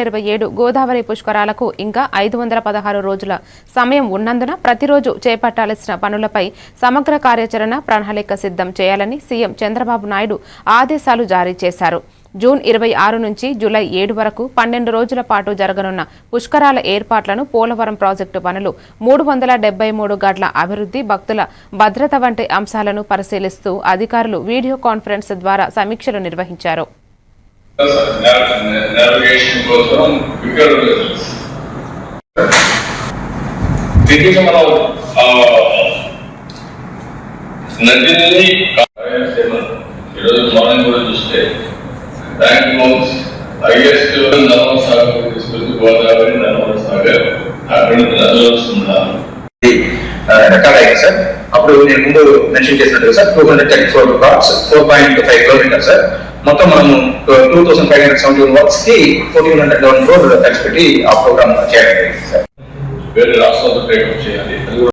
ఇరవై ఏడు గోదావరి పుష్కరాలకు ఇంకా ఐదు వందల పదహారు రోజుల సమయం ఉన్నందున ప్రతిరోజు చేపట్టాల్సిన పనులపై సమగ్ర కార్యాచరణ ప్రణాళిక సిద్ధం చేయాలని సీఎం చంద్రబాబు నాయుడు ఆదేశాలు జారీ చేశారు. జూన్ ఇరవై ఆరు నుంచి జూలై ఏడు వరకు పన్నెండు రోజుల పాటు జరగనున్న పుష్కరాల ఏర్పాట్లను పోలవరం ప్రాజెక్టు పనులు మూడు వందల డెబ్బై మూడు గట్ల అభివృద్ధి భక్తుల భద్రత వంటి అంశాలను పరిశీలిస్తూ అధికారులు వీడియో కాన్ఫరెన్స్ ద్వారా సమీక్షలు నిర్వహించారు. నావిగేషన్ కోసం వికర్ దీనికి మనం నదిని ఈరోజు మార్నింగ్ కూడా చూస్తే bank loans highest Nirmal Sagar తీసుకొచ్చి గోదావరి నర్మల్ సాగర్ అక్కడ నుంచి నదులు వస్తున్నారు రికార్డ్ అయ్యింది సార్. అప్పుడు నేను ముందు మెన్షన్ చేసినట్టు sir two hundred thirty four cards four point five kilometre sir. మొత్తం మనము two thousand five hundred seventy one వర్క్స్కి fourteen hundred eleven crore ఖర్చు పెట్టి ఆ ప్రోగ్రామ్ చేయడం సార్. వేరే రాష్ట్రాలతో టేకప్ చేయాలి.